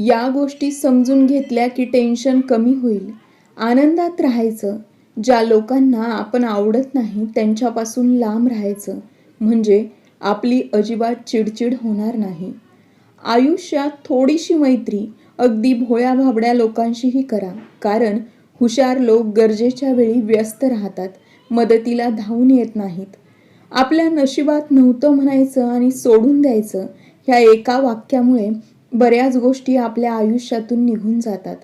या गोष्टी समजून घेतल्या की टेन्शन कमी होईल. आनंदात राहायचं ज्या लोकांना आपण आवडत नाही त्यांच्यापासून लांब राहायचं म्हणजे आपली अजिबात चिडचिड होणार नाही. आयुष्यात थोडीशी मैत्री अगदी भोळ्या भाबड्या लोकांशीही करा कारण हुशार लोक गरजेच्या वेळी व्यस्त राहतात मदतीला धावून येत नाहीत. आपल्या नशिबात नव्हतं म्हणायचं आणि सोडून द्यायचं ह्या एका वाक्यामुळे बऱ्याच गोष्टी आपल्या आयुष्यातून निघून जातात.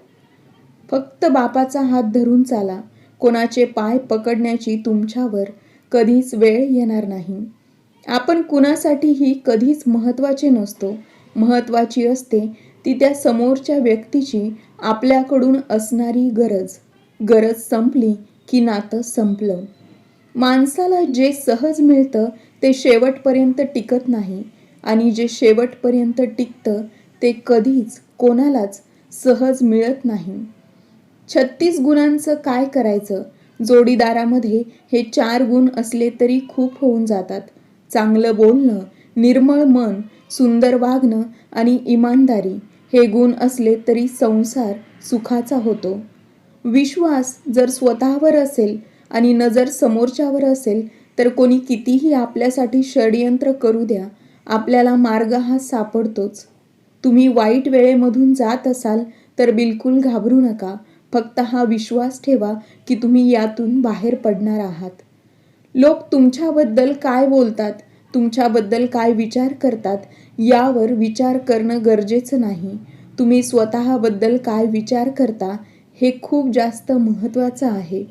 फक्त बापाचा हात धरून चाला. कोणाचे पाय पकडण्याची तुमच्यावर कधीच वेळ येणार नाही. आपण कुणासाठीही कधीच महत्त्वाचे नसतो. महत्त्वाची असते ती त्या समोरच्या व्यक्तीची आपल्याकडून असणारी गरज. गरज संपली की नातं संपलं. माणसाला जे सहज मिळतं ते शेवटपर्यंत टिकत नाही. आणि जे शेवटपर्यंत टिकतं ते कधीच कोणालाच सहज मिळत नाही. छत्तीस गुणांचं काय करायचं? जोडीदारामध्ये हे चार गुण असले तरी खूप होऊन जातात. चांगलं बोलणं निर्मळ मन सुंदर वागणं आणि इमानदारी हे गुण असले तरी संसार सुखाचा होतो. विश्वास जर स्वतःवर असेल आणि नजर समोरच्यावर असेल तर कोणी कितीही आपल्यासाठी षडयंत्र करू द्या आपल्याला मार्ग हा सापडतोच. तुम्ही वाईट वेळेमधून जात असाल तर बिलकुल घाबरू नका. फक्त हा विश्वास ठेवा की तुम्ही यातून बाहेर पडणार आहात. लोक तुमच्याबद्दल काय बोलतात तुमच्याबद्दल काय विचार करतात यावर विचार करणं गरजेचं नाही. तुम्ही स्वतःबद्दल काय विचार करता हे खूप जास्त महत्त्वाचं आहे.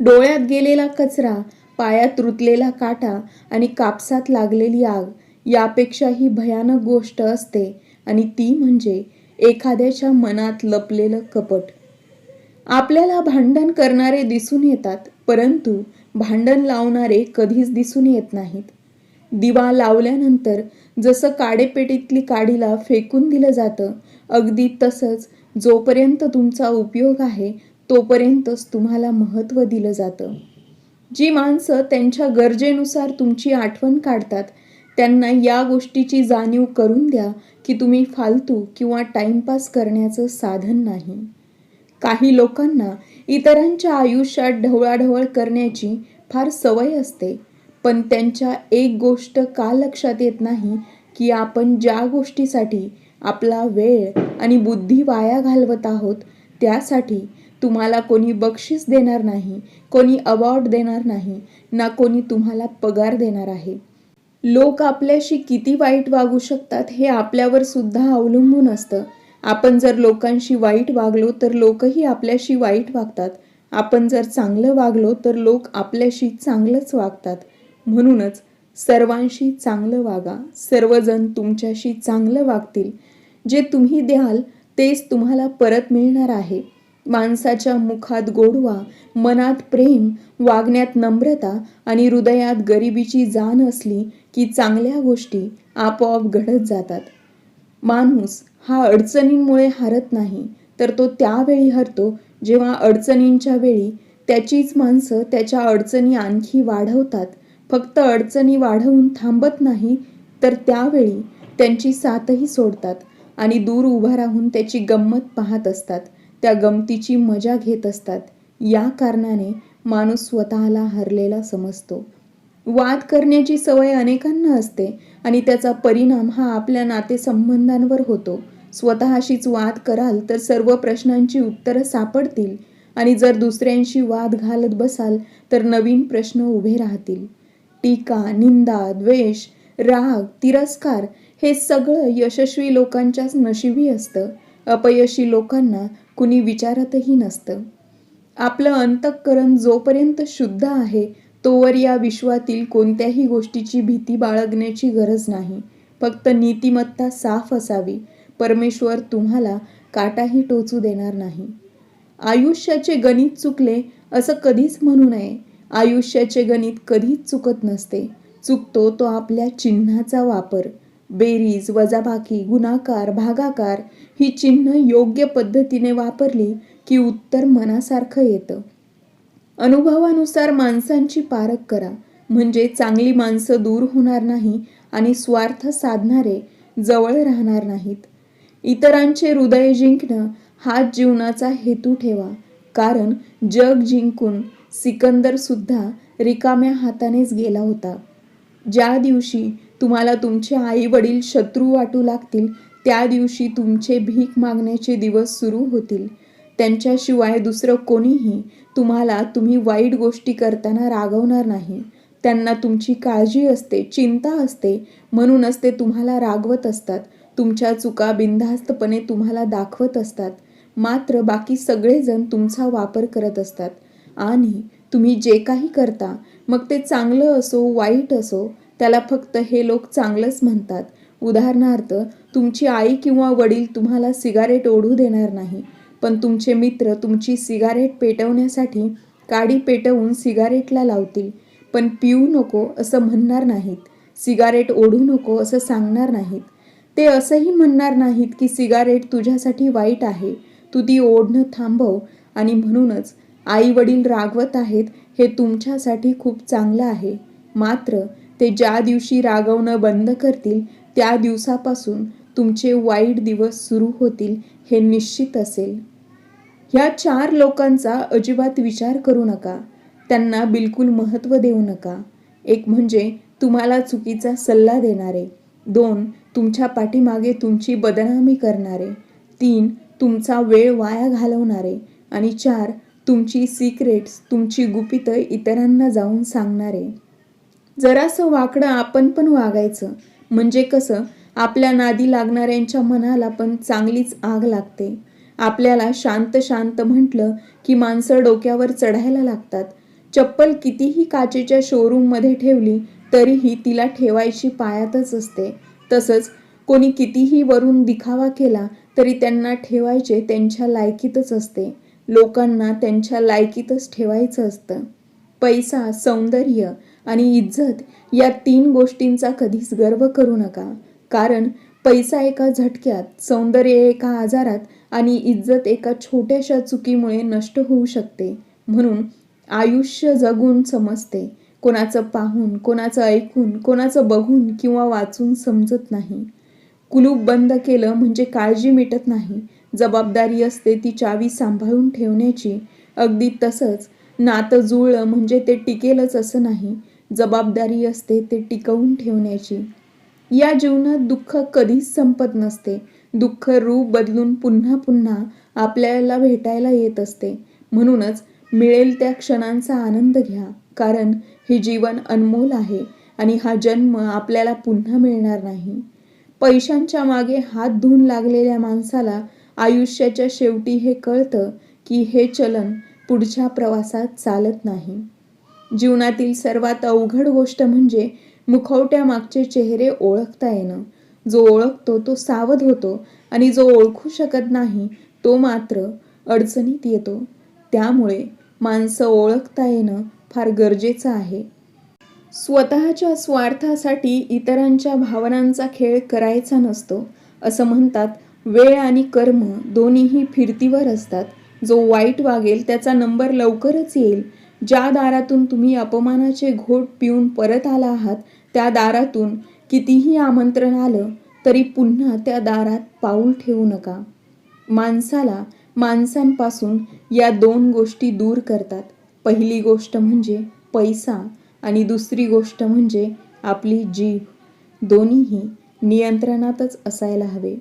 डोळ्यात गेलेला कचरा पायात रुतलेला काटा आणि कापसात लागलेली आग यापेक्षाही भयानक गोष्ट असते. आणि ती म्हणजे एखाद्याच्या मनात लपलेलं कपट. आपल्याला भांडण करणारे दिसून येतात परंतु भांडण लावणारे कधीच दिसून येत नाहीत. दिवा लावल्यानंतर जसं काडेपेटीतली काडीला फेकून दिलं जातं अगदी तसंच जोपर्यंत तुमचा उपयोग आहे तोपर्यंतच तुम्हाला महत्त्व दिलं जातं. जी माणसं त्यांच्या गरजेनुसार तुमची आठवण काढतात त्यांना या गोष्टीची जाणीव करून द्या की तुम्ही फालतू किंवा टाइमपास करण्याचं साधन नाही. काही लोकांना इतरांच्या आयुष्यात ढवळाढवळ करण्याची फार सवय असते पण त्यांच्या एक गोष्ट का लक्षात येत नाही की आपण ज्या गोष्टीसाठी आपला वेळ आणि बुद्धी वाया घालवत आहोत त्यासाठी तुम्हाला कोणी बक्षीस देणार नाही कोणी अवॉर्ड देणार नाही ना कोणी तुम्हाला पगार देणार आहे. लोक आपल्याशी किती वाईट वागू शकतात हे आपल्यावर सुद्धा अवलंबून असतं. आपण जर लोकांशी वाईट वागलो तर लोकही आपल्याशी वाईट वागतात. आपण जर चांगलं वागलो तर लोक आपल्याशी चांगलंच वागतात. म्हणूनच सर्वांशी चांगलं वागा. सर्वजण तुमच्याशी चांगलं वागतील. जे तुम्ही द्याल तेच तुम्हाला परत मिळणार आहे. माणसाच्या मुखात गोडवा मनात प्रेम वागण्यात नम्रता आणि हृदयात गरिबीची जाण असली की चांगल्या गोष्टी आपोआप घडत जातात. माणूस हा अडचणींमुळे हरत नाही तर तो त्यावेळी हरतो जेव्हा अडचणींच्या वेळी त्याचीच माणसं त्याच्या अडचणी आणखी वाढवतात. फक्त अडचणी वाढवून थांबत नाही तर त्यावेळी त्यांची साथही सोडतात आणि दूर उभा राहून त्याची गंमत पाहत असतात त्या गमतीची मजा घेत असतात. या कारणाने माणूस स्वतःला हरलेला समजतो. वाद करण्याची सवय अनेकांना असते आणि त्याचा परिणाम हा आपल्या नातेसंबंधांवर होतो. स्वतःशीच वाद कराल तर सर्व प्रश्नांची उत्तरं सापडतील आणि जर दुसऱ्यांशी वाद घालत बसाल तर नवीन प्रश्न उभे राहतील. टीका निंदा द्वेष राग तिरस्कार हे सगळं यशस्वी लोकांच्याच नशिबी असतं. अपयशी लोकांना कुणी विचारतही नसतं. आपलं अंतःकरण जोपर्यंत शुद्ध आहे तोवर या विश्वातील कोणत्याही गोष्टीची भीती बाळगण्याची गरज नाही. फक्त नीतिमत्ता साफ असावी. परमेश्वर तुम्हाला काटाही टोचू देणार नाही. आयुष्याचे गणित चुकले असं कधीच म्हणू नये. आयुष्याचे गणित कधीच चुकत नसते. चुकतो तो आपल्या चिन्हाचा वापर. बेरीज वजाबाकी गुणाकार भागाकार ही चिन्ह योग्य पद्धतीने वापरली की उत्तर मनासारखं येतं. अनुभवानुसार माणसांची पारख करा. म्हणजे चांगली माणसं दूर होणार नाही आणि स्वार्थ साधणारे जवळ राहणार नाहीत. इतरांचे हृदय जिंकणं हाच जीवनाचा हेतू ठेवा. कारण जग जिंकून सिकंदरसुद्धा रिकाम्या हातानेच गेला होता. ज्या दिवशी तुम्हाला तुमचे आई वडील शत्रू वाटू लागतील त्या दिवशी तुमचे भीक मागण्याचे दिवस सुरू होतील. त्यांच्याशिवाय दुसरं कोणीही तुम्हाला तुम्ही वाईट गोष्टी करताना रागवणार नाही. त्यांना तुमची काळजी असते चिंता असते म्हणूनच ते तुम्हाला रागवत असतात. तुमच्या चुका बिनधास्तपणे तुम्हाला दाखवत असतात. मात्र बाकी सगळेजण तुमचा वापर करत असतात. आणि तुम्ही जे काही करता मग ते चांगलं असो वाईट असो त्याला फक्त हे लोक चांगलंच म्हणतात. उदाहरणार्थ तुमची आई किंवा वडील तुम्हाला सिगारेट ओढू देणार नाही. पण तुमचे मित्र तुमची सिगारेट पेटवण्यासाठी काडी पेटवून सिगारेटला लावतील. पण पिऊ नको असं म्हणणार नाहीत. सिगारेट ओढू नको असं सांगणार नाहीत. ते असंही म्हणणार नाहीत की सिगारेट तुझ्यासाठी वाईट आहे. तू ती ओढणं थांबव आणि म्हणूनच आई वडील रागवत आहेत हे तुमच्यासाठी खूप चांगलं आहे. मात्र ते ज्या दिवशी रागवणं बंद करतील त्या दिवसापासून तुमचे वाईट दिवस सुरू होतील हे निश्चित असेल. ह्या चार लोकांचा अजिबात विचार करू नका. त्यांना बिलकुल महत्त्व देऊ नका. एक म्हणजे तुम्हाला चुकीचा सल्ला देणारे. दोन तुमच्या पाठीमागे तुमची बदनामी करणारे. तीन तुमचा वेळ वाया घालवणारे. आणि चार तुमची सिक्रेट्स तुमची गुपितं इतरांना जाऊन सांगणारे. जरासं वाकडं आपण पण वागायचं. म्हणजे कसं आपल्या नादी लागणाऱ्यांच्या मनाला पण चांगलीच आग लागते. आपल्याला शांत शांत म्हटलं की माणसं डोक्यावर चढायला लागतात. चप्पल कितीही काचेच्या शोरूममध्ये ठेवली तरीही तिला ठेवायची पायातच असते. तसंच कोणी कितीही वरून दिखावा केला तरी त्यांना ठेवायचे त्यांच्या लायकीतच असते. लोकांना त्यांच्या लायकीतच ठेवायचं असतं. पैसा सौंदर्य आणि इज्जत या तीन गोष्टींचा कधीच गर्व करू नका. कारण पैसा एका झटक्यात सौंदर्य एका आजारात आणि इज्जत एका छोट्याशा चुकीमुळे नष्ट होऊ शकते म्हणून आयुष्य जगून समजते. कोणाचं पाहून कोणाचं ऐकून कोणाचं बघून किंवा वाचून समजत नाही. कुलूप बंद केलं म्हणजे काळजी मिटत नाही. जबाबदारी असते ती चावी सांभाळून ठेवण्याची. अगदी तसंच नातं जुळलं म्हणजे ते टिकेलच असं नाही. जबाबदारी असते ते टिकवून ठेवण्याची. या जीवनात दुःख कधीच संपत नसते. दुःख रूप बदलून पुन्हा पुन्हा आपल्याला भेटायला येत असते. म्हणूनच मिळेल त्या क्षणांचा आनंद घ्या. कारण हे जीवन अनमोल आहे आणि हा जन्म आपल्याला पुन्हा मिळणार नाही. पैशांच्या मागे हात धुवून लागलेल्या माणसाला आयुष्याच्या शेवटी हे कळतं की हे चलन पुढच्या प्रवासात चालत नाही. जीवनातील सर्वात अवघड गोष्ट म्हणजे मुखवट्या मागचे चेहरे ओळखता येणं. जो ओळखतो तो सावध होतो आणि जो ओळखू शकत नाही तो मात्र अडचणीत येतो. त्यामुळे माणसं ओळखता येणं फार गरजेचं आहे. स्वतःच्या स्वार्थासाठी इतरांच्या भावनांचा खेळ करायचा नसतो असं म्हणतात वेळ आणि कर्म दोन्हीही फिरतीवर असतात. जो वाईट वागेल त्याचा नंबर लवकरच येईल. ज्या दारातून तुम्ही अपमानाचे घोट पिऊन परत आला आहात त्या दारातून कितीही आमंत्रण आलं तरी पुन्हा त्या दारात पाऊल ठेवू नका. माणसाला माणसांपासून या दोन गोष्टी दूर करतात. पहिली गोष्ट म्हणजे पैसा आणि दुसरी गोष्ट म्हणजे आपली जीभ दोन्हीही नियंत्रणातच असायला हवे.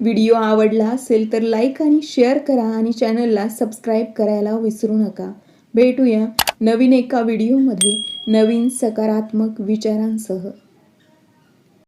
व्हिडिओ आवडला असेल तर लाईक आणि शेअर करा आणि चॅनलला सबस्क्राईब करायला विसरू नका. भेटूया नवीन एका व्हिडिओमध्ये. नवीन सकारात्मक विचारांसह.